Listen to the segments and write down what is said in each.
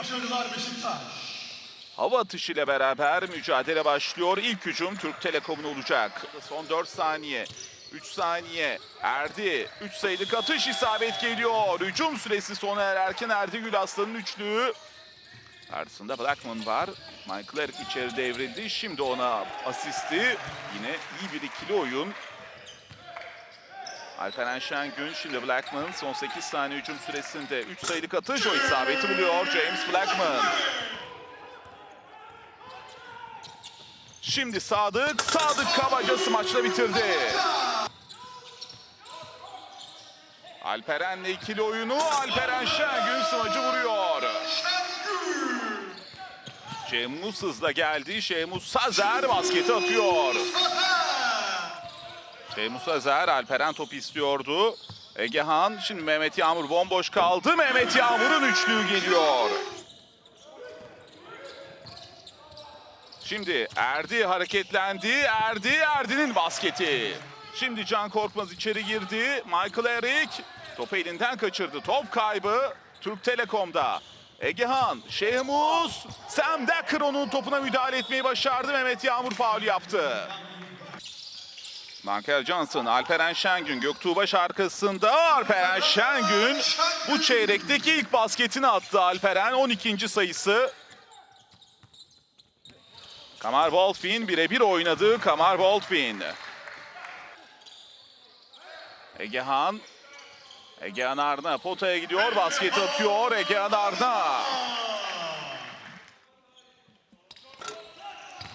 Başarılar Beşiktaş. Hava atışıyla beraber mücadele başlıyor. İlk hücum Türk Telekom'un olacak. Son 4 saniye. 3 saniye. Erdi. 3 sayılık atış isabet geliyor. Hücum süresi sona ererken Erdi Gülaslan'ın üçlüğü. Karşısında Blackman var. Michael Eric içeri devrildi. Şimdi ona asisti. Yine iyi bir ikili oyun. Alperen Şengün şimdi Blackman son 8 saniye hücum süresinde 3 sayılık atış o isabeti buluyor James Blackman. Şimdi Sadık, Sadık Kabaca smaçla bitirdi. Alperen'le ikili oyunu Alperen Şengün smacı vuruyor. Şemus hızla geldi. Şemus Sazer basketi atıyor. Şemus Sazer Alperen topu istiyordu. Egehan şimdi Mehmet Yağmur bomboş kaldı. Mehmet Yağmur'un üçlüğü geliyor. Şimdi Erdi hareketlendi. Erdi, Erdi'nin basketi. Şimdi Can Korkmaz içeri girdi. Michael Eric topu elinden kaçırdı. Top kaybı Türk Telekom'da. Egehan, Şehmus, Sam Dekker onun topuna müdahale etmeyi başardı. Mehmet Yağmur faul yaptı. Michael Johnson, Alperen Şengün, Göktuğbaş arkasında Alperen Şengün bu çeyrekteki ilk basketini attı Alperen 12. sayısı. Kamar Wolfin birebir oynadı. Kamar Wolfin. Egehan. Egehan Arna potaya gidiyor. Basket atıyor. Egehan Arna.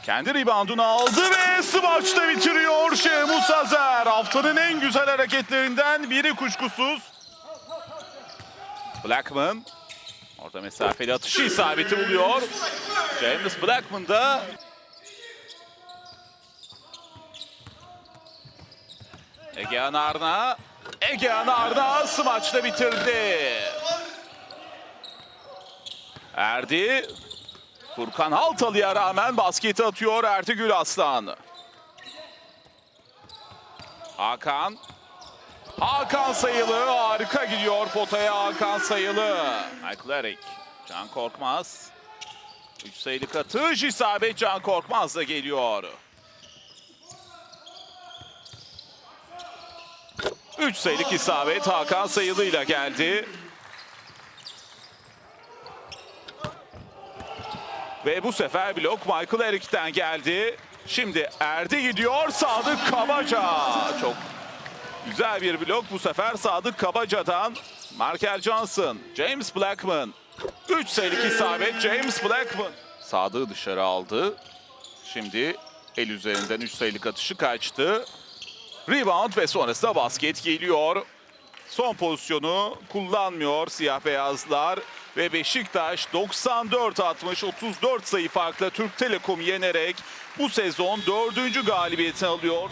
Kendi reboundunu aldı ve smaçta bitiriyor Şehmus Azer. Haftanın en güzel hareketlerinden biri kuşkusuz. Blackman. Orta mesafeli atışı isabeti buluyor. James Blackman da Egehan Arna. Egehan Arna smaçla bitirdi. Erdi. Furkan Haltalı'ya rağmen basketi atıyor Erdi Gül Aslan. Hakan. Hakan Sayılı harika gidiyor potaya Hakan Sayılı. Eric. Can Korkmaz. Üç sayılık atış isabet Can Korkmaz da geliyor. Üç sayılık isabet Hakan Sayılı'yla geldi. Ve bu sefer blok Michael Eric'ten geldi. Şimdi Erdi gidiyor Sadık Kabaca. Çok güzel bir blok bu sefer Sadık Kabaca'dan. Markel Johnson, James Blackman. 3 sayılık isabet James Blackman. Sadık'ı dışarı aldı. Şimdi el üzerinden 3 sayılık atışı kaçtı. Rebound ve sonrasında basket geliyor. Son pozisyonu kullanmıyor siyah beyazlar ve Beşiktaş 94-60 34 sayı farkla Türk Telekom'u yenerek bu sezon dördüncü galibiyetini alıyor.